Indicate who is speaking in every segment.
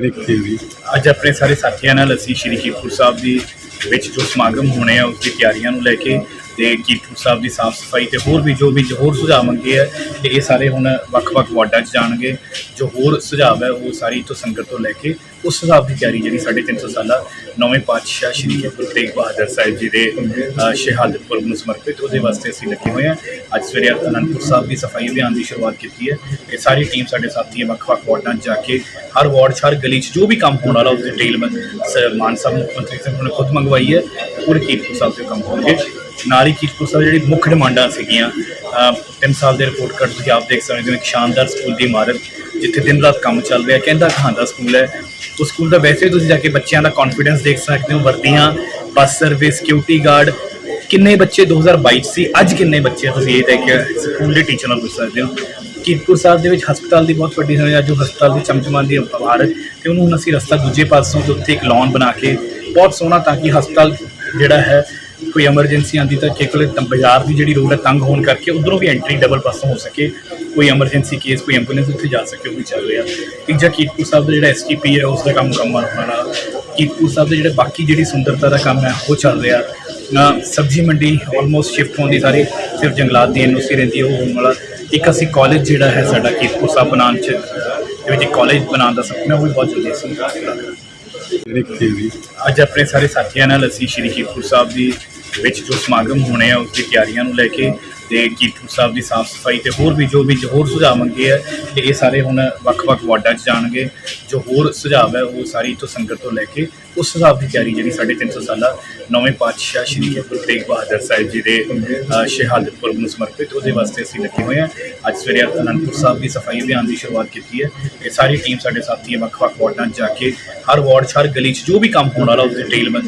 Speaker 1: ਜਿਹੜੇ ਕਿਤੇ ਵੀ
Speaker 2: ਅੱਜ ਆਪਣੇ ਸਾਰੇ ਸਾਥੀਆਂ ਨਾਲ ਅਸੀਂ ਸ਼੍ਰੀ ਕੀਰਤਪੁਰ ਸਾਹਿਬ ਦੀ ਵਿੱਚ ਜੋ ਸਮਾਗਮ ਹੋਣੇ ਆ, ਉਸ ਦੀ ਤਿਆਰੀਆਂ ਨੂੰ ਲੈ ਕੇ ਤੇ ਕੀਰਤਪੁਰ ਸਾਹਿਬ ਦੀ ਸਾਫ਼ ਸਫ਼ਾਈ ਤੇ ਹੋਰ ਵੀ ਜੋ ਵੀ ਜੋ ਹੋਰ ਸੁਝਾਅ ਮੰਗੇ ਆ, ਤੇ ਇਹ ਸਾਰੇ ਹੁਣ ਵੱਖ-ਵੱਖ ਵਾਰਡਾਂ 'ਚ ਜਾਣਗੇ। ਜੋ ਹੋਰ ਸੁਝਾਅ ਹੈ, ਉਹ ਸਾਰੀ ਤੋਂ ਸੰਗਤ ਤੋਂ ਲੈ ਕੇ ਉਸ ਹਿਸਾਬ ਦੀ ਤਿਆਰੀ ਜਿਹੜੀ ਸਾਡੇ 300 ਸਾਲਾ ਨੌਵੇਂ ਪਾਤਸ਼ਾਹ ਸ਼੍ਰੀ ਗੁਰੂ ਤੇਗ ਬਹਾਦਰ ਸਾਹਿਬ ਜੀ ਦੇ ਸ਼ਹਾਦਤ ਪੁਰਬ ਨੂੰ ਸਮਰਪਿਤ, ਉਹਦੇ ਵਾਸਤੇ ਅਸੀਂ ਲੱਗੇ ਹੋਏ ਹਾਂ। ਅੱਜ ਸਵੇਰੇ ਅਨੰਦਪੁਰ ਸਾਹਿਬ ਦੀ ਸਫ਼ਾਈ ਅਭਿਆਨ ਦੀ ਸ਼ੁਰੂਆਤ ਕੀਤੀ ਹੈ ਇਹ ਸਾਰੀ ਟੀਮ, ਸਾਡੇ ਸਾਥੀ ਵੱਖ-ਵੱਖ ਵਾਰਡਾਂ 'ਚ ਜਾ ਕੇ ਹਰ ਵਾਰਡ 'ਚ ਹਰ ਗਲੀ 'ਚ ਜੋ ਵੀ ਕੰਮ ਹੋਣ ਵਾਲਾ ਉਸ ਡਿਟੇਲ ਮੈਂ ਸ- ਮਾਨ ਸਾਹਿਬ, ਮੁੱਖ ਮੰਤਰੀ ਸਾਹਿਬ ਨੇ ਖੁਦ ਮੰਗਵਾਈ ਹੈ। ਪੂਰੇ ਕੀਰਤਪੁਰ ਸਾਹਿਬ ਦੇ ਕੰਮ ਹੋਣਗੇ। ਨਾਲ ਹੀ ਕੀਰਤਪੁਰ ਸਾਹਿਬ ਜਿਹੜੀ ਮੁੱਖ ਡਿਮਾਂਡਾਂ ਸੀਗੀਆਂ ਅ, ਤਿੰਨ ਸਾਲ ਦੇ ਰਿਪੋਰਟ ਕਾਰਡ ਤੁਸੀਂ ਆਪ ਦੇਖ ਸਕਦੇ ਹੋ ਇੱਕ ਸ਼ਾਨਦਾਰ ਸਕੂਲ ਦੀ ਇਮਾਰਤ ਜਿੱਥੇ ਦਿਨ ਰਾਤ ਕੰਮ ਚੱਲ ਰਿਹਾ ਕਹਿੰਦਾ ਕਹਾਂਦਾ ਸਕੂਲ ਹੈ। ਉਸ ਸਕੂਲ ਦਾ ਵੈਸੇ ਤੁਸੀਂ ਜਾ ਕੇ ਬੱਚਿਆਂ ਦਾ ਕੌਨਫੀਡੈਂਸ ਦੇਖ ਸਕਦੇ ਹੋ ਵਰਦੀਆਂ ਬੱਸ ਸਰਵਿਸ ਸਿਕਿਉਰਿਟੀ ਗਾਰਡ ਕਿੰਨੇ ਬੱਚੇ 2022 ਸੀ ਅੱਜ ਕਿੰਨੇ ਬੱਚੇ ਤੁਸੀਂ ਇਹ ਦੇਖ ਕੇ ਸਕੂਲ ਦੇ ਟੀਚਰ ਨਾਲ ਪੁੱਛ ਸਕਦੇ ਹੋ। ਕੀਰਤਪੁਰ ਸਾਹਿਬ ਦੇ ਵਿੱਚ ਹਸਪਤਾਲ ਦੀ ਬਹੁਤ ਵੱਡੀ ਸਮੇਂ ਅੱਜ ਉਹ ਹਸਪਤਾਲ ਦੀ ਚਮਚਮਾਨ ਦੀ ਇਮਾਰਤ ਤੇ ਉਹਨੂੰ ਹੁਣ ਅਸੀਂ ਰਸਤਾ ਦੂਜੇ ਪਾਸੋਂ ਤੇ ਉੱਥੇ ਇੱਕ ਲੌਨ ਬਣਾ ਕੇ ਬਹੁਤ ਸੋਹਣਾ ਤਾਂ ਕਿ ਹਸਪਤਾਲ ਜਿਹੜਾ ਹੈ ਕੋਈ ਐਮਰਜੈਂਸੀ ਆਂਦੀ ਤਾਂ ਕੇਕਲੇ ਬਾਜ਼ਾਰ ਦੀ ਜਿਹੜੀ ਰੋਡ ਹੈ ਤੰਗ ਹੋਣ ਕਰਕੇ ਉਧਰੋਂ ਵੀ ਐਂਟਰੀ ਡਬਲ ਪਾਸੋਂ ਹੋ ਸਕੇ। ਕੋਈ ਐਮਰਜੈਂਸੀ ਕੇਸ ਕੋਈ ਐਂਬੂਲੈਂਸ ਉੱਥੇ ਜਾ ਸਕੇ ਉਹ ਵੀ ਚੱਲ ਰਿਹਾ। ਤੀਜਾ ਕੀਰਤਪੁਰ ਸਾਹਿਬ ਦਾ ਜਿਹੜਾ ਐਸਟੀਪੀ ਹੈ ਉਸ ਦਾ ਕੰਮ ਮੁਕੰਮਲ ਹੋਣਾ ਕੀਰਤਪੁਰ ਸਾਹਿਬ ਦੇ ਜਿਹੜੇ ਬਾਕੀ ਜਿਹੜੀ ਸੁੰਦਰਤਾ ਦਾ ਕੰਮ ਹੈ ਉਹ ਚੱਲ ਰਿਹਾ। ਅ, ਸਬਜ਼ੀ ਮੰਡੀ ਆਲਮੋਸਟ ਸ਼ਿਫਟ ਹੋਣ ਦੀ ਸਾਰੀ ਸਿਰਫ ਜੰਗਲਾਤ ਦੀ ਐਨਓਸੀ ਰਹਿੰਦੀ ਉਹ ਹੋਣ ਵਾਲਾ। ਇੱਕ ਅਸੀਂ ਕਾਲਜ ਜਿਹੜਾ ਹੈ ਸਾਡਾ ਕੀਰਤਪੁਰ ਸਾਹਿਬ ਬਣਾਉਣ ਚ ਵਿੱਚ ਕਾਲਜ ਬਣਾਉਣ ਦਾ ਸੁਪਨਾ ਉਹ ਵੀ ਬਹੁਤ ਜਲਦੀ ਅਸੀਂ ਅੱਜ ਆਪਣੇ ਸਾਰੇ ਸਾਥੀਆਂ ਨਾਲ ਅਸੀਂ ਸ਼੍ਰੀ ਕੀਰਤਪੁਰ ਸਾਹਿਬ ਦੀ ਵਿੱਚ ਜੋ ਸਮਾਗਮ ਹੋਣੇ ਆ, ਉਸ ਦੀ ਤਿਆਰੀਆਂ ਨੂੰ ਲੈ ਕੇ ਤੇ ਕੀਰਤਪੁਰ ਸਾਹਿਬ ਦੀ ਸਾਫ਼ ਸਫ਼ਾਈ ਤੇ ਹੋਰ ਵੀ ਜੋ ਵੀ ਜੋ ਹੋਰ ਸੁਝਾਅ ਮੰਗੇ ਆ, ਤੇ ਇਹ ਸਾਰੇ ਹੁਣ ਵੱਖ-ਵੱਖ ਵਾਰਡਾਂ 'ਚ ਜਾਣਗੇ। ਜੋ ਹੋਰ ਸੁਝਾਅ ਹੈ, ਉਹ ਸਾਰੀ ਤੋਂ ਸੰਗਤ ਤੋਂ ਲੈ ਕੇ ਉਸ ਹਿਸਾਬ ਦੀ ਤਿਆਰੀ ਜਿਹੜੀ ਸਾਡੇ 300 ਸਾਲਾ ਨੌਵੇਂ ਪਾਤਸ਼ਾਹ ਸ਼੍ਰੀ ਗੁਰੂ ਤੇਗ ਬਹਾਦਰ ਸਾਹਿਬ ਜੀ ਦੇ ਸ਼ਹਾਦਤ ਪੁਰਬ ਨੂੰ ਸਮਰਪਿਤ ਉਹਦੇ ਵਾਸਤੇ ਅਸੀਂ ਲੱਗੇ ਹੋਏ ਹਾਂ। ਅੱਜ ਸਵੇਰੇ ਅਨੰਦਪੁਰ ਸਾਹਿਬ ਦੀ ਸਫ਼ਾਈ ਅਭਿਆਨ ਦੀ ਸ਼ੁਰੂਆਤ ਕੀਤੀ ਹੈ। ਇਹ ਸਾਰੀ ਟੀਮ, ਸਾਡੇ ਸਾਥੀ ਵੱਖ-ਵੱਖ ਵਾਰਡਾਂ 'ਚ ਜਾ ਕੇ ਹਰ ਵਾਰਡ 'ਚ, ਹਰ ਗਲੀ 'ਚ ਜੋ ਵੀ ਕੰਮ ਹੋਣ ਵਾਲਾ ਉਸ ਡਿਟੇਲ ਮੈਂ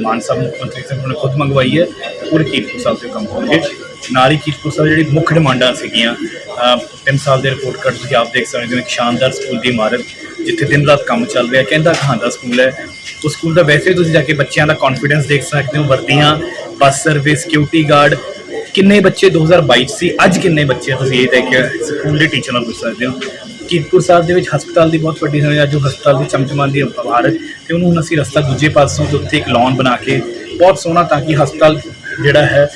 Speaker 2: ਮਾਨ ਸਾਹਿਬ, ਮੁੱਖ ਮੰਤਰੀ ਸਾਹਿਬ ਨੇ ਖੁਦ ਮੰਗਵਾਈ ਹੈ। ਪੂਰੇ ਕੀਰਤਪੁਰ ਸਾਹਿਬ ਦੇ ਕੰਮ ਹੋਣਗੇ। ਨਾਲ ਹੀ ਕੀਰਤਪੁਰ ਸਾਹਿਬ ਜਿਹੜੀ ਮੁੱਖ ਡਿਮਾਂਡਾਂ ਸੀਗੀਆਂ ਅ, ਤਿੰਨ ਸਾਲ ਦੇ ਰਿਪੋਰਟ ਕਾਰਡ ਤੁਸੀਂ ਆਪ ਦੇਖ ਸਕਦੇ ਹੋ ਇੱਕ ਸ਼ਾਨਦਾਰ ਸਕੂਲ ਦੀ ਇਮਾਰਤ ਜਿੱਥੇ ਦਿਨ ਰਾਤ ਕੰਮ ਚੱਲ ਰਿਹਾ ਕਹਿੰਦਾ ਕਹਾਂਦਾ ਸਕੂਲ ਹੈ। ਉਸ ਸਕੂਲ ਦਾ ਵੈਸੇ ਤੁਸੀਂ ਜਾ ਕੇ ਬੱਚਿਆਂ ਦਾ ਕੌਨਫੀਡੈਂਸ ਦੇਖ ਸਕਦੇ ਹੋ ਵਰਦੀਆਂ ਬੱਸ ਸਰਵਿਸ ਸਿਕਿਉਰਿਟੀ ਗਾਰਡ ਕਿੰਨੇ ਬੱਚੇ 2022 ਸੀ ਅੱਜ ਕਿੰਨੇ ਬੱਚੇ ਆ ਤੁਸੀਂ ਇਹ ਦੇਖ ਕੇ ਸਕੂਲ ਦੇ ਟੀਚਰ ਨਾਲ ਪੁੱਛ ਸਕਦੇ ਹੋ। ਕੀਰਤਪੁਰ ਸਾਹਿਬ ਦੇ ਵਿੱਚ ਹਸਪਤਾਲ ਦੀ ਬਹੁਤ ਵੱਡੀ ਸਮਝ ਅੱਜ ਉਹ ਹਸਪਤਾਲ ਦੀ ਚਮਚਮਾਨ ਦੀ ਇਮਾਰਤ ਤੇ ਉਹਨੂੰ ਹੁਣ ਅਸੀਂ ਰਸਤਾ ਦੂਜੇ ਪਾਸੋਂ ਤੇ ਉੱਥੇ ਇੱਕ ਲੌਨ ਬਣਾ ਕੇ ਬਹੁਤ ਸੋਹਣਾ ਤਾਂ ਕਿ ਹਸਪਤਾਲ ਜਿਹੜਾ ਹੈ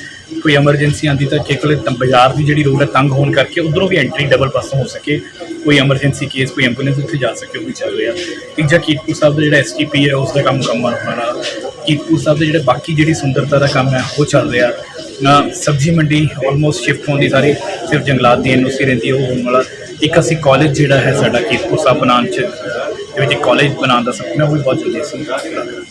Speaker 2: ਕੋਈ ਐਮਰਜੈਂਸੀ ਆਂਦੀ ਤਾਂ ਕਿ ਬਾਜ਼ਾਰ ਦੀ ਜਿਹੜੀ ਰੋਡ ਹੈ, ਤੰਗ ਹੋਣ ਕਰਕੇ ਉਧਰੋਂ ਵੀ ਐਂਟਰੀ ਡਬਲ ਪਾਸੋਂ ਹੋ ਸਕੇ। ਕੋਈ ਐਮਰਜੈਂਸੀ ਕੇਸ ਕੋਈ ਐਂਬੂਲੈਂਸ ਉੱਥੇ ਜਾ ਸਕੇ, ਉਹ ਵੀ ਚੱਲ ਰਿਹਾ। ਤੀਜਾ ਕੀਰਤਪੁਰ ਸਾਹਿਬ ਦਾ ਜਿਹੜਾ ਐਸਟੀਪੀ ਹੈ, ਉਸ ਦਾ ਕੰਮ ਮੁਕੰਮਲ ਹੋਣਾ ਕੀਰਤਪੁਰ ਸਾਹਿਬ ਦੇ ਜਿਹੜੇ ਬਾਕੀ ਜਿਹੜੀ ਸੁੰਦਰਤਾ ਦਾ ਕੰਮ ਹੈ, ਉਹ ਚੱਲ ਰਿਹਾ। ਨਾ, ਸਬਜ਼ੀ ਮੰਡੀ ਆਲਮੋਸਟ ਸ਼ਿਫਟ ਹੋਣ ਦੀ ਸਾਰੀ ਸਿਰਫ ਜੰਗਲਾਤ ਦੀ ਐਨਓਸੀ ਰਹਿੰਦੀ ਉਹ ਹੋਣ ਵਾਲਾ। ਇੱਕ ਅਸੀਂ ਕਾਲਜ ਜਿਹੜਾ ਹੈ, ਸਾਡਾ ਕੀਰਤਪੁਰ ਸਾਹਿਬ ਬਣਾਉਣ ਚ ਦੇ ਵਿੱਚ ਕਾਲਜ ਬਣਾਉਣ ਦਾ ਸੁਪਨਾ, ਉਹ ਵੀ ਬਹੁਤ ਜਲਦੀ ਅਸੀਂ